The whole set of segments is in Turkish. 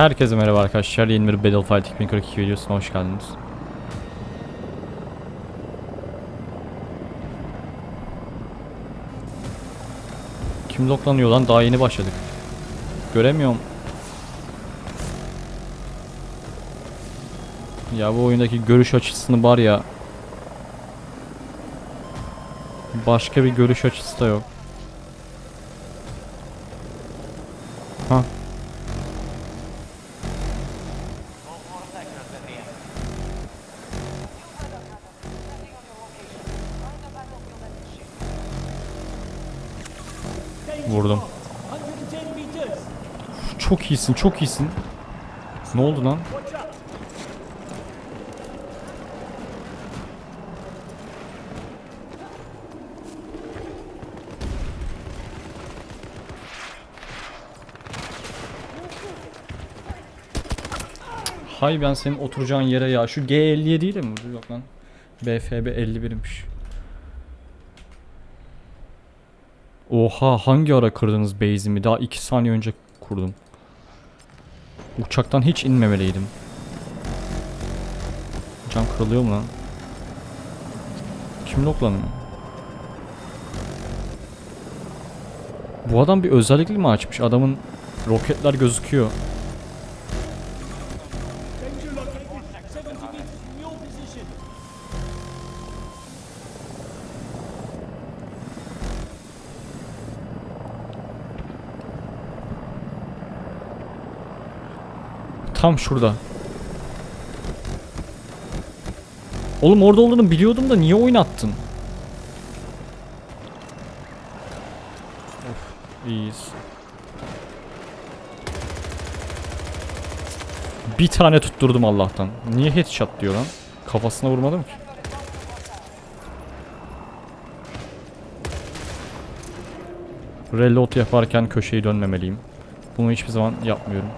Herkese merhaba arkadaşlar. Yeni bir Battlefield 2042 videosuna hoş geldiniz. Kim loklanıyor lan? Daha yeni başladık. Göremiyorum. Ya bu oyundaki görüş açısını var ya. Başka bir görüş açısı da yok. Ha Çok iyisin, çok iyisin. Ne oldu lan? Hay ben senin oturacağın yere ya. Şu G57 ile mi? Yok lan. BFB 51'miş. Oha hangi ara kırdınız base'imi? Daha 2 saniye önce kurdum. Uçaktan hiç inmemeliydim. Cam kırılıyor mu lan? Kim loklanıyor? Bu adam bir özellikle mi açmış? Adamın roketler gözüküyor. Tam şurada. Oğlum orada olduğunu biliyordum da niye oynattın? Of, iyiyiz. Bir tane tutturdum Allah'tan. Niye headshot diyor lan? Kafasına vurmadım ki. Reload yaparken köşeyi dönmemeliyim. Bunu hiçbir zaman yapmıyorum.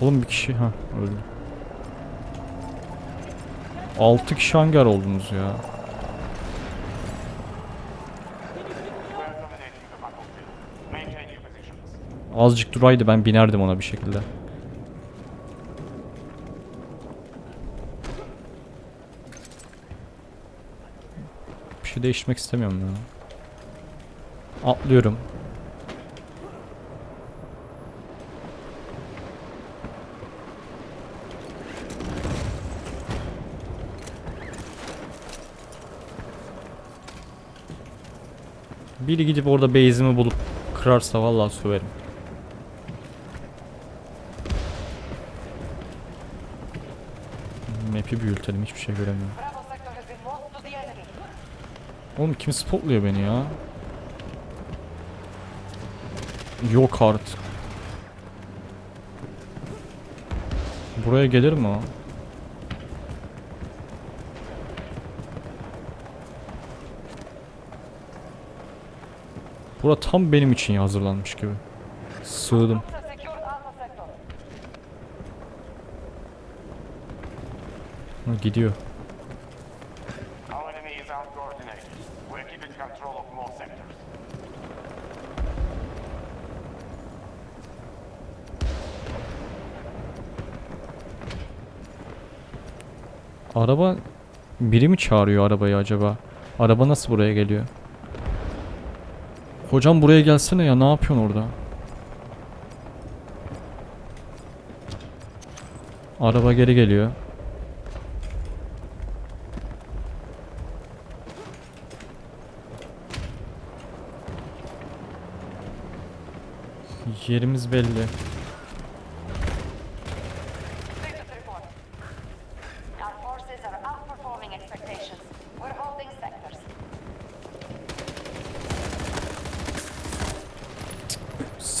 Oğlum bir kişi ha öldü. 6 kişi hangar oldunuz ya. Azıcık duraydı ben binerdim ona bir şekilde. Bir şey değiştirmek istemiyorum ya. Atlıyorum. Biri gidip orada base'imi bulup kırarsa vallahi söverim. Map'i büyütelim hiçbir şey göremiyorum. Oğlum kim spotluyor beni ya? Yok artık. Buraya gelir mi o? Bura tam benim için hazırlanmış gibi. Sığdım. Ha, gidiyor. Araba biri mi çağırıyor arabayı acaba? Araba nasıl buraya geliyor? Hocam buraya gelsene ya ne yapıyorsun orada? Araba geri geliyor. Yerimiz belli.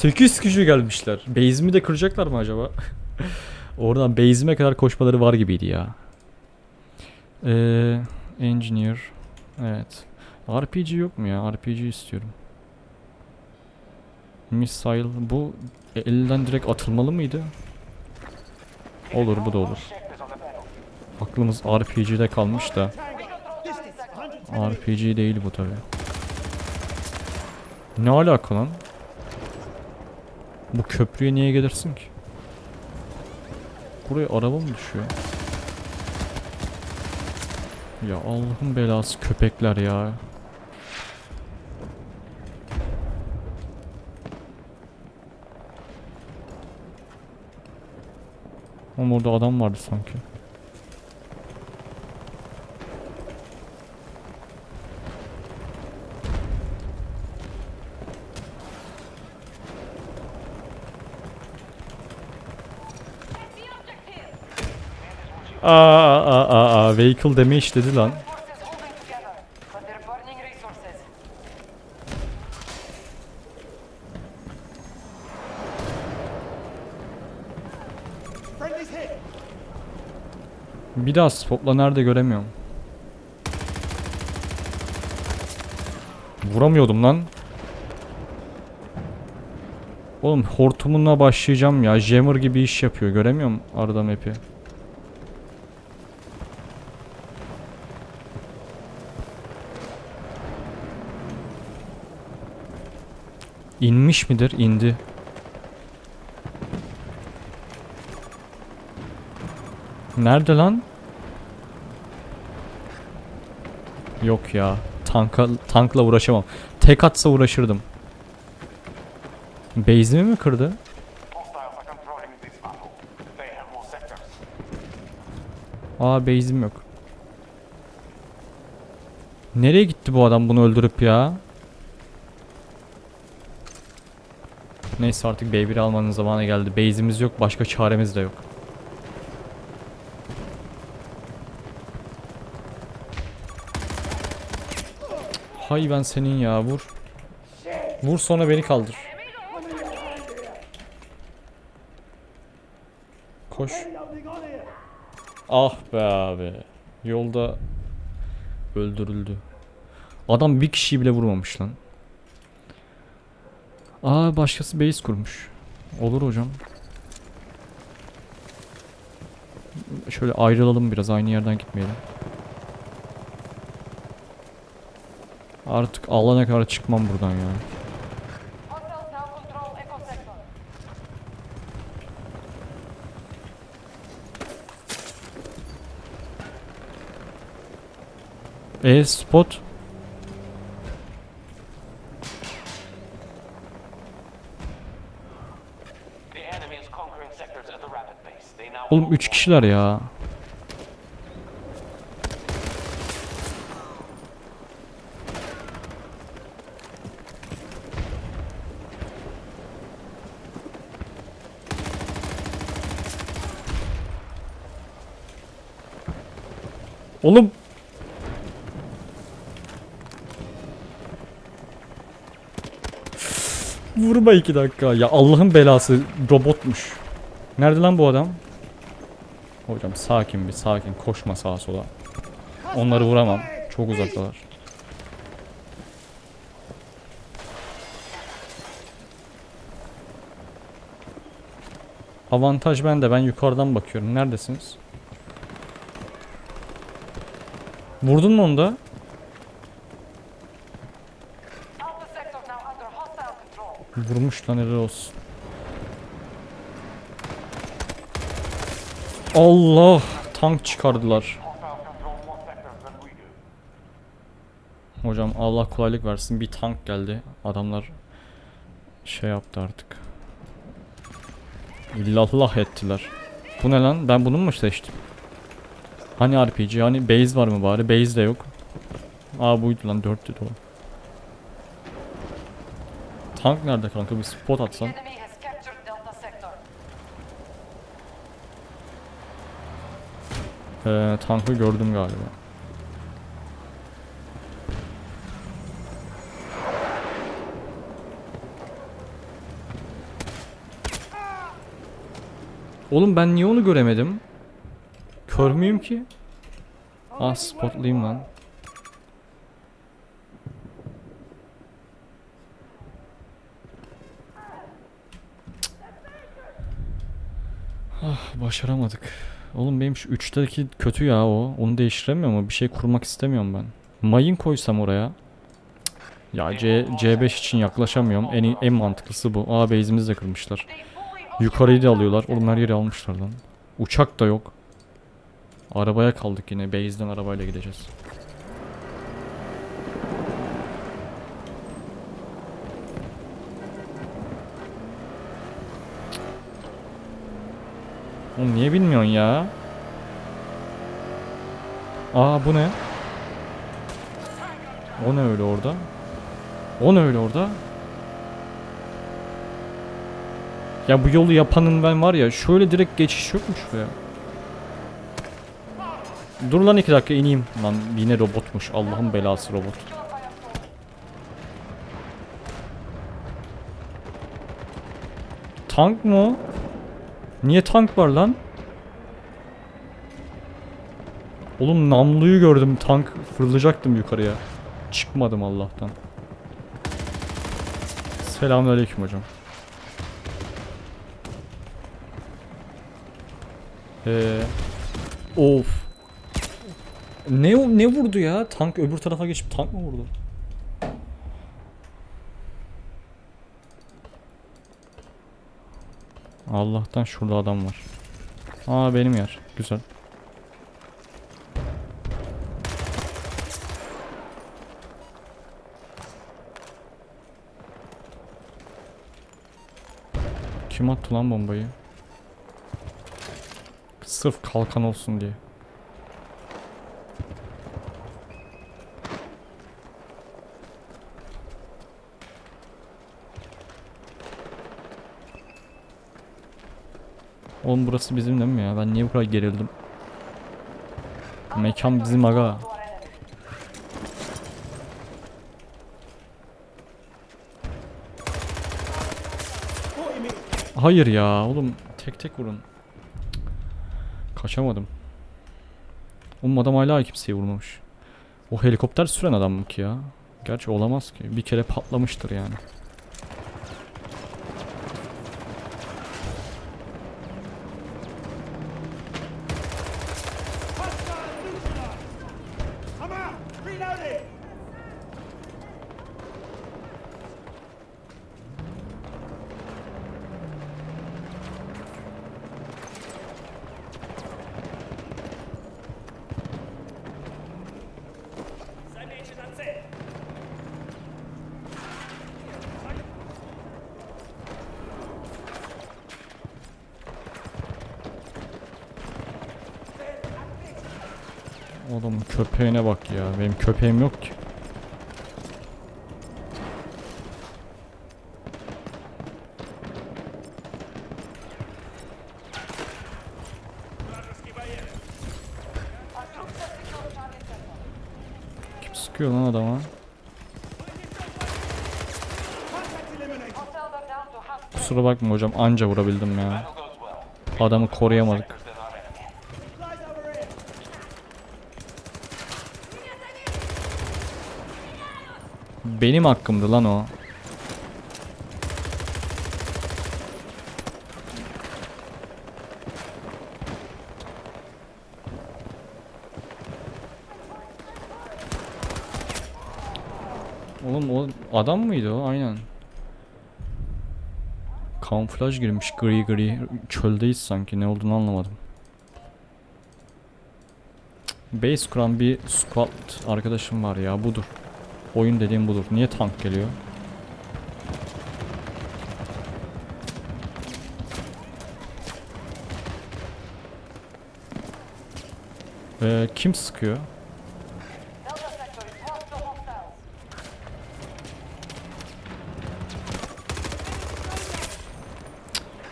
8 kişi gelmişler. Base'imi de kıracaklar mı acaba? Oradan base'ime kadar koşmaları var gibiydi ya. Ee, engineer. Evet. RPG yok mu ya? RPG istiyorum. Missile. Bu e, elden direkt atılmalı mıydı? Olur bu da olur. Aklımız RPG'de kalmış da. RPG değil bu tabi. Ne alaka lan? Bu köprüye niye gelirsin ki? Buraya araba mı düşüyor? Ya Allah'ın belası köpekler ya. Ama orada adam vardı sanki. Aa, aa, aa, vehicle damage dedi lan. Bir daha spotla nerede göremiyorum. Vuramıyordum lan. Oğlum hortumunla başlayacağım ya. Jammer gibi iş yapıyor. Göremiyorum arada map'i. İnmiş midir? İndi. Nerede lan? Yok ya. Tanka, tankla uğraşamam. Tek atsa uğraşırdım. Base'imi mi kırdı? Aa base'im yok. Nereye gitti bu adam bunu öldürüp ya? Neyse artık B1 almanın zamanı geldi. Base'imiz yok, başka çaremiz de yok. Hay ben senin ya vur. Vur sonra beni kaldır. Koş. Ah be abi. Yolda öldürüldü. Adam bir kişiyi bile vurmamış lan. Aa başkası base kurmuş. Olur hocam. Şöyle ayrılalım biraz aynı yerden gitmeyelim. Artık Allah'ına kadar çıkmam buradan ya. E spot. Oğlum 3 kişiler ya. Oğlum Vurma iki dakika. Ya Allah'ın belası robotmuş. Nerede lan bu adam? Hocam sakin bir sakin koşma sağa sola. Onları vuramam. Çok uzaktalar. Avantaj bende. Ben yukarıdan bakıyorum. Neredesiniz? Vurdun mu onu da? Vurmuş lan helal olsun. Allah! Tank çıkardılar. Hocam Allah kolaylık versin. Bir tank geldi. Adamlar şey yaptı artık. İllallah ettiler. Bu ne lan? Ben bunu mu seçtim? Hani RPG? Hani base var mı bari? Base de yok. Aa buydu lan 4'tü o. Tank nerede kanka? Bir spot atsan. Ee, tankı gördüm galiba. Oğlum ben niye onu göremedim? Kör müyüm ki? Ah spotlayayım lan. Ah başaramadık. Oğlum benim şu 3'teki kötü ya o. Onu değiştiremiyor mu? Bir şey kurmak istemiyorum ben. Mayın koysam oraya. Ya C, C5 için yaklaşamıyorum. En, en mantıklısı bu. Aa base'imizi de kırmışlar. Yukarıyı da alıyorlar. Oğlum her yeri almışlar lan. Uçak da yok. Arabaya kaldık yine. Base'den arabayla gideceğiz. Oğlum niye bilmiyorsun ya? Aa bu ne? O ne öyle orada? O ne öyle orada? Ya bu yolu yapanın ben var ya şöyle direkt geçiş yok mu şuraya? Dur lan iki dakika ineyim. Lan yine robotmuş. Allah'ın belası robot. Tank mı? Niye tank var lan? Oğlum namluyu gördüm tank fırlayacaktım yukarıya. Çıkmadım Allah'tan. Selamünaleyküm hocam. Ee, of. Ne ne vurdu ya? Tank öbür tarafa geçip tank mı vurdu? Allah'tan şurada adam var. Aa benim yer. Güzel. Kim attı lan bombayı? Sırf kalkan olsun diye. Oğlum burası bizim değil mi ya? Ben niye bu kadar gerildim? Mekan bizim aga. Hayır ya oğlum tek tek vurun. Kaçamadım. Oğlum adam hala kimseyi vurmamış. O helikopter süren adam mı ki ya? Gerçi olamaz ki. Bir kere patlamıştır yani. Adamın köpeğine bak ya. Benim köpeğim yok ki. Kim sıkıyor lan adama? Kusura bakma hocam anca vurabildim ya. Adamı koruyamadık. Benim hakkımdı lan o. Oğlum o adam mıydı o? Aynen. Kamuflaj girmiş gri gri. Çöldeyiz sanki ne olduğunu anlamadım. Base kuran bir squad arkadaşım var ya budur. Oyun dediğim budur. Niye tank geliyor? Ee, kim sıkıyor?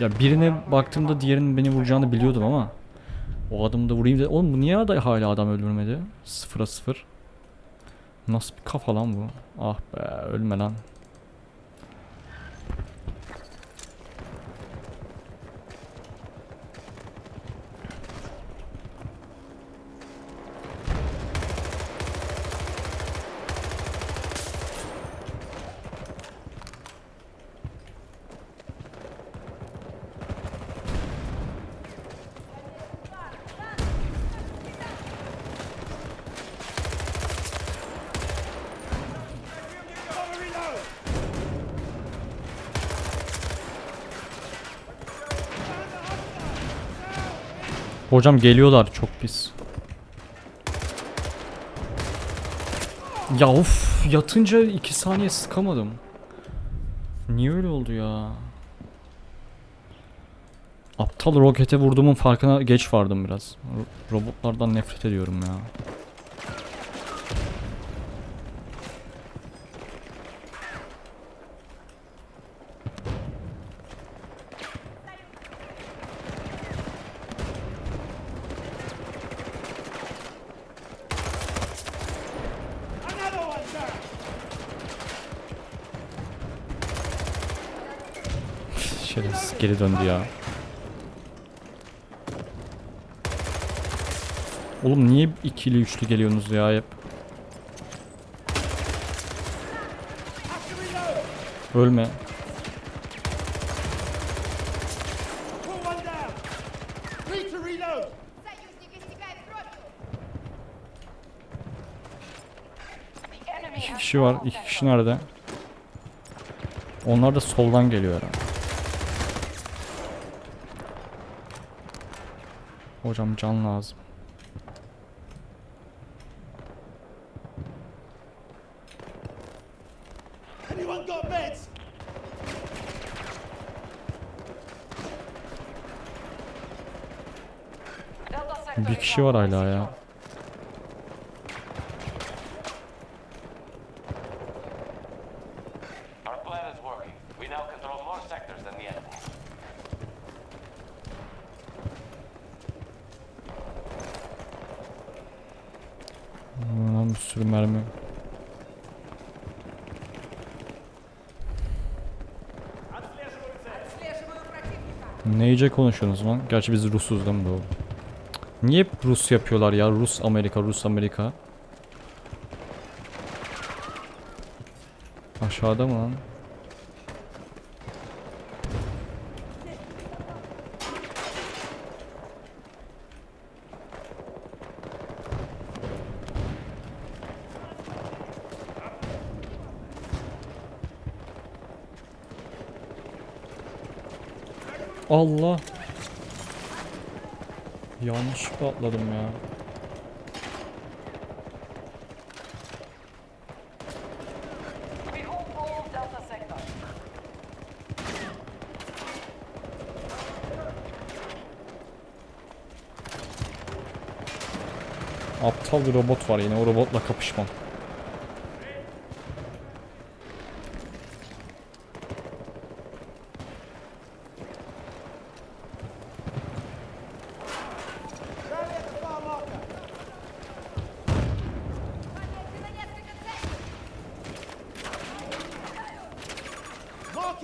Ya birine baktığımda diğerinin beni vuracağını biliyordum ama o adamı da vurayım da oğlum bu niye ada hala adam öldürmedi? Sıfıra sıfır. Nasıl bir kafa lan bu? Ah be ölme lan. Hocam geliyorlar çok pis. Ya of yatınca 2 saniye sıkamadım. Niye öyle oldu ya? Aptal rokete vurduğumun farkına geç vardım biraz. Ro- robotlardan nefret ediyorum ya. Şerefsiz geri döndü ya. Oğlum niye ikili üçlü geliyorsunuz ya hep? Ölme. İki kişi var. İki kişi nerede? Onlar da soldan geliyor herhalde. Hocam can lazım. Bir kişi var hala ya. Rusça konuşuyorsunuz lan. Gerçi biz Rusuz değil mi doğru? Niye Rus yapıyorlar ya? Rus Amerika, Rus Amerika. Aşağıda mı lan? Allah. Yanlışlıkla atladım ya. Aptal bir robot var yine o robotla kapışmam.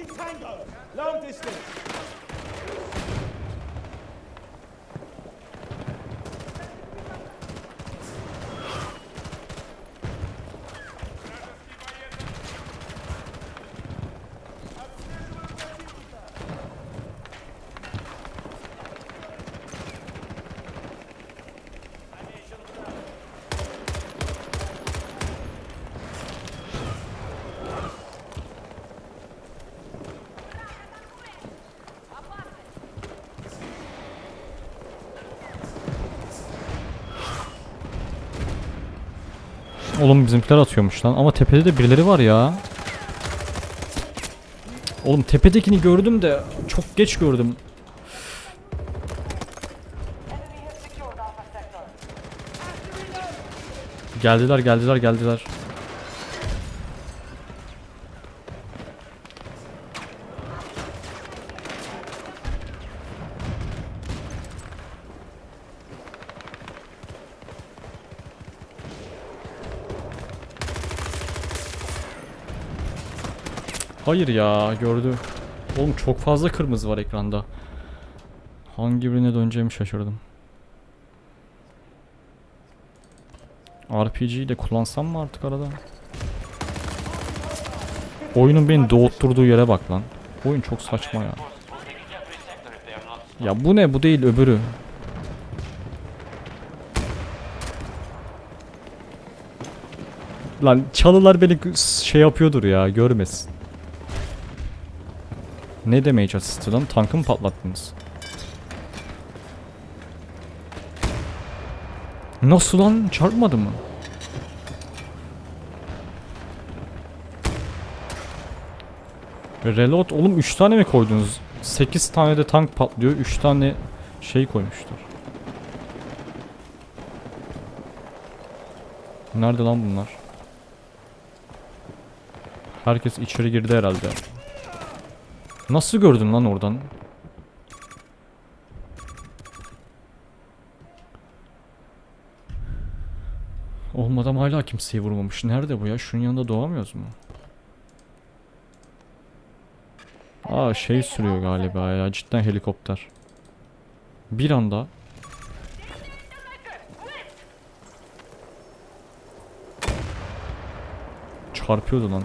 Tango. Long distance. Oğlum bizimkiler atıyormuş lan ama tepede de birileri var ya. Oğlum tepedekini gördüm de çok geç gördüm. Geldiler geldiler geldiler. Hayır ya gördü. Oğlum çok fazla kırmızı var ekranda. Hangi birine döneceğimi şaşırdım. RPG'yi de kullansam mı artık arada? Oyunun beni doğutturduğu yere bak lan. Oyun çok saçma ya. Ya bu ne? Bu değil öbürü. Lan çalılar beni şey yapıyordur ya görmesin. Ne damage asisti lan? Tankı mı patlattınız? Nasıl lan? Çarpmadı mı? Reload oğlum 3 tane mi koydunuz? 8 tane de tank patlıyor. 3 tane şey koymuşlar. Nerede lan bunlar? Herkes içeri girdi herhalde. Nasıl gördün lan oradan? Oğlum adam hala kimseyi vurmamış. Nerede bu ya? Şunun yanında doğamıyoruz mu? Aa şey sürüyor galiba ya. Cidden helikopter. Bir anda çarpıyordu lan.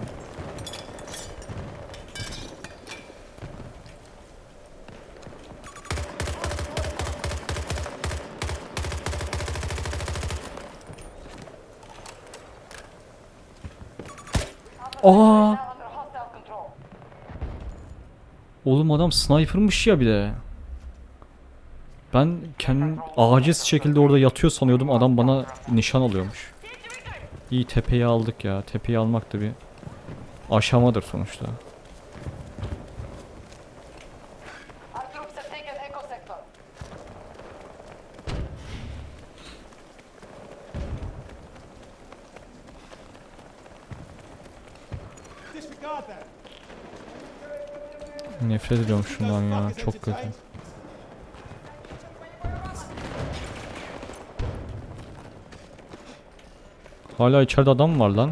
Oğlum adam sniper'mış ya bir de. Ben kendim aciz şekilde orada yatıyor sanıyordum. Adam bana nişan alıyormuş. İyi tepeyi aldık ya. Tepeyi almak da bir aşamadır sonuçta. Nefret ediyorum şundan ya. Çok kötü. Hala içeride adam var lan?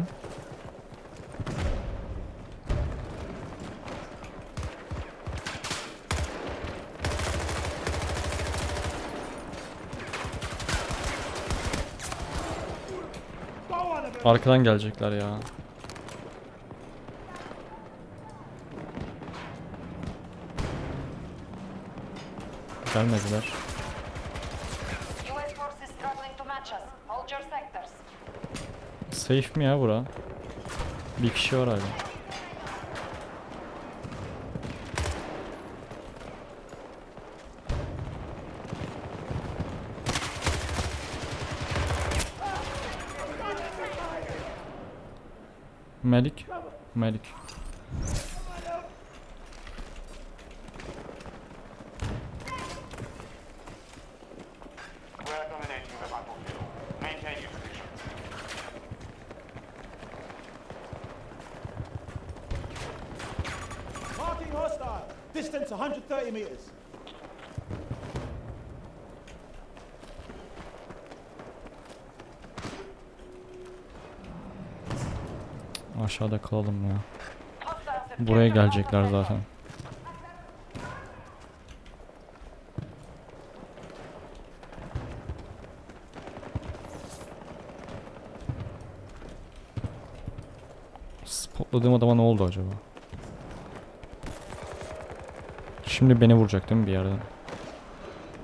Arkadan gelecekler ya. Sectors. Safe mi ya bura? Bir kişi var hala. Melik. Melik. Aşağıda kalalım ya. Buraya gelecekler zaten. Spotladığım adama ne oldu acaba? Şimdi beni vuracak değil mi bir yerden?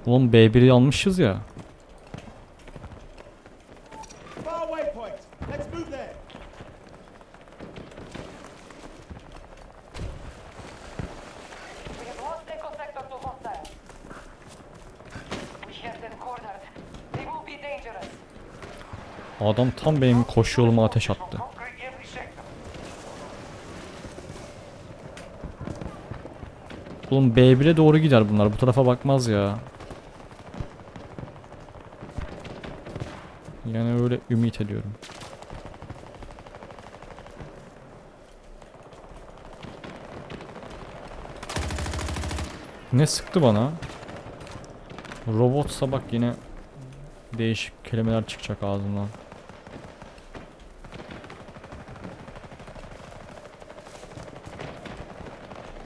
Oğlum B1'i almışız ya. Adam tam benim koşu yoluma ateş attı. Oğlum B1'e doğru gider bunlar. Bu tarafa bakmaz ya. Yani öyle ümit ediyorum. Ne sıktı bana? Robotsa bak yine değişik kelimeler çıkacak ağzımdan.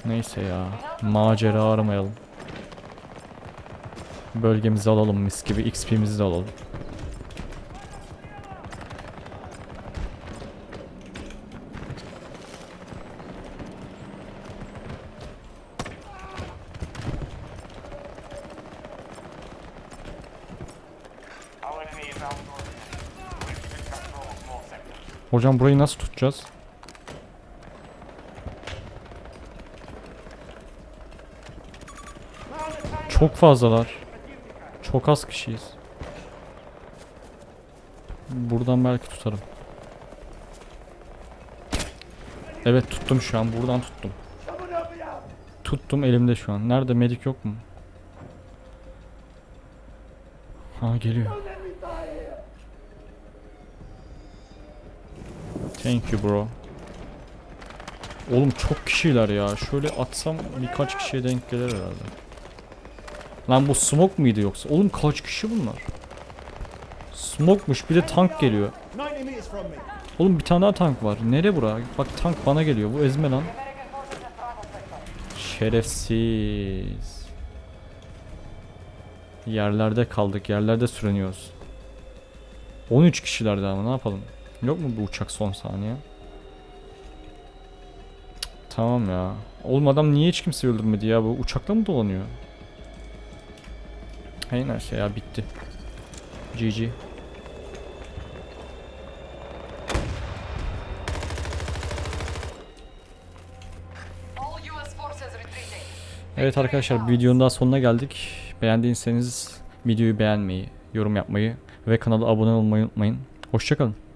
Neyse ya. Macera aramayalım. Bölgemizi alalım mis gibi. XP'mizi de alalım. Hocam burayı nasıl tutacağız? Çok fazlalar. Çok az kişiyiz. Buradan belki tutarım. Evet tuttum şu an. Buradan tuttum. Tuttum elimde şu an. Nerede medik yok mu? Ha geliyor. Thank you bro. Oğlum çok kişiler ya. Şöyle atsam birkaç kişiye denk gelir herhalde. Lan bu smoke muydu yoksa? Oğlum kaç kişi bunlar? Smoke'muş bir de tank geliyor. 90 meters from me. Oğlum bir tane daha tank var. Nere bura? Bak tank bana geliyor. Bu ezme lan. Şerefsiz. Yerlerde kaldık. Yerlerde sürünüyoruz. 13 kişilerdi ama ne yapalım? Yok mu bu uçak son saniye? Tamam ya. Oğlum adam niye hiç kimse öldürmedi ya? Bu uçakla mı dolanıyor? Hey neyse ya bitti. GG. Evet arkadaşlar videonun daha sonuna geldik. Beğendiyseniz videoyu beğenmeyi, yorum yapmayı ve kanala abone olmayı unutmayın. Hoşçakalın.